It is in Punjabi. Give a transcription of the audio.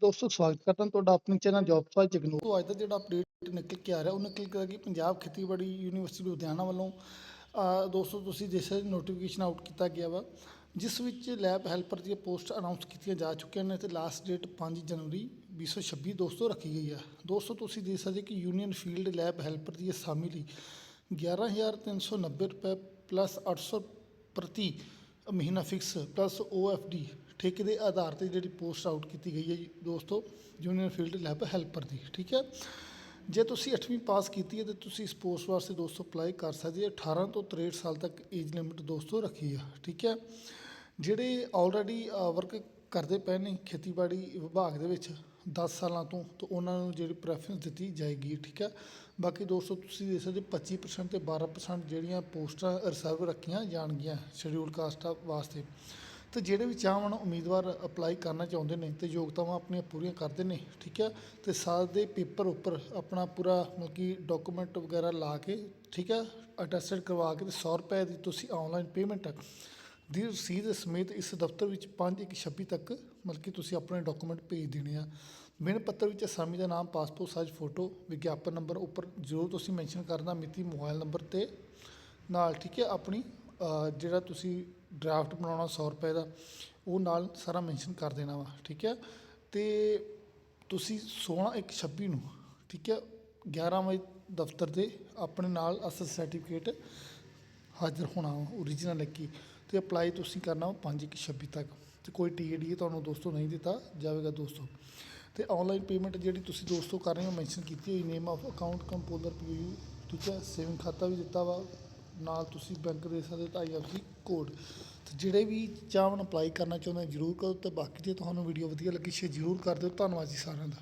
ਦੋਸਤੋ, ਸਵਾਗਤ ਕਰਦਾ ਤੁਹਾਡਾ ਆਪਣੇ ਚੈਨਲ ਜੌਬ ਫਾਈਲ ਜਗਨੂ ਤੋਂ ਅੱਜ ਦਾ ਜਿਹੜਾ ਅਪਡੇਟ ਨਿਕਲ ਕੇ ਆ ਰਿਹਾ ਉਹ ਨਿਕਲ ਕੇ ਆ ਕਿ ਪੰਜਾਬ ਖੇਤੀਬਾੜੀ ਯੂਨੀਵਰਸਿਟੀ ਲੁਧਿਆਣਾ ਵੱਲੋਂ ਦੋਸਤੋ, ਤੁਸੀਂ ਦੇਖ ਨੋਟੀਫਿਕੇਸ਼ਨ ਆਊਟ ਕੀਤਾ ਗਿਆ ਵਾ, ਜਿਸ ਵਿੱਚ ਲੈਬ ਹੈਲਪਰ ਦੀਆਂ ਪੋਸਟ ਅਨਾਉਂਸ ਕੀਤੀਆਂ ਜਾ ਚੁੱਕੀਆਂ ਨੇ ਤੇ ਲਾਸਟ ਡੇਟ 5 ਜਨਵਰੀ 2026 ਦੋਸਤੋ ਰੱਖੀ ਗਈ ਆ। ਦੋਸਤੋ, ਤੁਸੀਂ ਦੇਖ ਸਕਦੇ ਕਿ ਯੂਨੀਅਨ ਫੀਲਡ ਲੈਬ ਹੈਲਪਰ ਦੀ ਅਸਾਮੀ ਲਈ 11390 ਰੁਪਏ ਪਲੱਸ 800 ਪ੍ਰਤੀ ਮਹੀਨਾ ਫਿਕਸ ਪਲੱਸ ਓਐਫਡੀ ਠੇਕੇ ਦੇ ਆਧਾਰ ਤੇ ਜਿਹੜੀ ਪੋਸਟ ਆਊਟ ਕੀਤੀ ਗਈ ਹੈ ਜੀ, ਦੋਸਤੋ ਜੂਨੀਅਰ ਫੀਲਡ ਲੈਬ ਹੈਲਪਰ ਦੀ, ਠੀਕ ਹੈ? ਜੇ ਤੁਸੀਂ 8ਵੀਂ ਪਾਸ ਕੀਤੀ ਹੈ, ਤੇ ਤੁਸੀਂ ਇਸ ਪੋਸਟ ਵਾਸਤੇ ਦੋਸਤੋ ਅਪਲਾਈ ਕਰ ਸਕਦੇ ਹੋ। 18 ਤੋਂ 63 ਸਾਲ ਤੱਕ ਏਜ ਲਿਮਿਟ ਦੋਸਤੋ ਰੱਖੀ ਆ, ਠੀਕ ਹੈ? ਜਿਹੜੇ ਆਲਰੇਡੀ ਵਰਕ ਕਰਦੇ ਪਏ ਨੇ ਖੇਤੀਬਾੜੀ ਵਿਭਾਗ ਦੇ ਵਿੱਚ 10 ਸਾਲਾਂ ਤੋਂ, ਤਾਂ ਉਹਨਾਂ ਨੂੰ ਜਿਹੜੀ ਪ੍ਰੈਫਰੈਂਸ ਦਿੱਤੀ ਜਾਏਗੀ, ਠੀਕ ਹੈ? ਬਾਕੀ ਦੋਸਤੋ, ਤੁਸੀਂ ਦੇਖ ਸਕਦੇ 25% ਤੇ 12% ਜਿਹੜੀਆਂ ਪੋਸਟਾਂ ਰਿਜ਼ਰਵ ਰੱਖੀਆਂ ਜਾਣਗੀਆਂ ਸ਼ਡਿਊਲ ਕਾਸਟਾਂ ਵਾਸਤੇ। ਤੇ ਜਿਹੜੇ ਵੀ ਚਾਹਵਣ ਉਮੀਦਵਾਰ ਅਪਲਾਈ ਕਰਨਾ ਚਾਹੁੰਦੇ ਨੇ ਤੇ ਯੋਗਤਾਵਾਂ ਆਪਣੀਆਂ ਪੂਰੀਆਂ ਕਰਦੇ ਨੇ, ਠੀਕ ਹੈ ਤੇ ਸਾਲ ਦੇ ਪੇਪਰ ਉੱਪਰ ਆਪਣਾ ਪੂਰਾ ਮਤਲਬ ਕਿ ਡਾਕੂਮੈਂਟ ਵਗੈਰਾ ਲਾ ਕੇ, ਠੀਕ ਹੈ ਅਟੈਸਟਡ ਕਰਵਾ ਕੇ ਤੇ 100 ਰੁਪਏ ਦੀ ਤੁਸੀਂ ਆਨਲਾਈਨ ਪੇਮੈਂਟ ਦੀ ਰਸੀਦ ਸਮੇਤ ਇਸ ਦਫ਼ਤਰ ਵਿੱਚ 5/1/26 ਤੱਕ ਮਤਲਬ ਕਿ ਤੁਸੀਂ ਆਪਣੇ ਡਾਕੂਮੈਂਟ ਭੇਜ ਦੇਣੇ ਆ। ਬਿਨ ਪੱਤਰ ਵਿੱਚ ਅਸਾਮੀ ਦਾ ਨਾਮ ਪਾਸਪੋਰਟ ਸਾਈਜ਼ ਫੋਟੋ ਵਿਗਿਆਪਨ ਨੰਬਰ ਉੱਪਰ ਜ਼ਰੂਰ ਤੁਸੀਂ ਮੈਂਸ਼ਨ ਕਰਨਾ, ਮਿਤੀ ਮੋਬਾਈਲ ਨੰਬਰ ਤੇ ਨਾਲ, ਠੀਕ ਹੈ ਆਪਣੀ ਜਿਹੜਾ ਤੁਸੀਂ ਡਰਾਫਟ ਬਣਾਉਣਾ 100 ਰੁਪਏ ਦਾ, ਉਹ ਨਾਲ ਸਾਰਾ ਮੈਂਸ਼ਨ ਕਰ ਦੇਣਾ ਵਾ, ਠੀਕ ਹੈ? ਤੇ ਤੁਸੀਂ 16/1/26 ਨੂੰ, ਠੀਕ ਹੈ 11 ਵਜੇ ਦਫ਼ਤਰ ਦੇ ਆਪਣੇ ਨਾਲ ਅਸਲ ਸਰਟੀਫਿਕੇਟ ਹਾਜ਼ਰ ਹੋਣਾ ਓਰੀਜਨਲ ਲੱਗੀ ਤੇ ਅਪਲਾਈ ਤੁਸੀਂ ਕਰਨਾ 5/1/26 ਤੱਕ, ਤੇ ਕੋਈ ਟੀਏਡੀ ਤੁਹਾਨੂੰ ਦੋਸਤੋ ਨਹੀਂ ਦਿੱਤਾ ਜਾਵੇਗਾ ਦੋਸਤੋ। ਤੇ ਆਨਲਾਈਨ ਪੇਮੈਂਟ ਜਿਹੜੀ ਤੁਸੀਂ ਦੋਸਤੋ ਕਰ ਰਹੇ ਹੋ ਮੈਂਸ਼ਨ ਕੀਤੀ ਹੋਈ name of account composer PU ਠੀਕ ਹੈ ਸੇਵਿੰਗ ਖਾਤਾ ਵੀ ਦਿੱਤਾ ਵਾ ਨਾਲ ਤੁਸੀਂ ਬੈਂਕ ਦੇ ਸਕਦੇ ਤਾਂ ਆਈਐਫਸੀ ਕੋਡ ਤੇ ਜਿਹੜੇ ਵੀ ਚਾਹਵਣ ਅਪਲਾਈ ਕਰਨਾ ਚਾਹੁੰਦੇ ਜਰੂਰ ਕਰੋ ਤੇ ਬਾਕੀ ਜੇ ਤੁਹਾਨੂੰ ਵੀਡੀਓ ਵਧੀਆ ਲੱਗੀ ਸ਼ੇਅਰ ਜਰੂਰ ਕਰ ਦਿਓ। ਧੰਨਵਾਦ ਜੀ ਸਾਰਿਆਂ ਦਾ।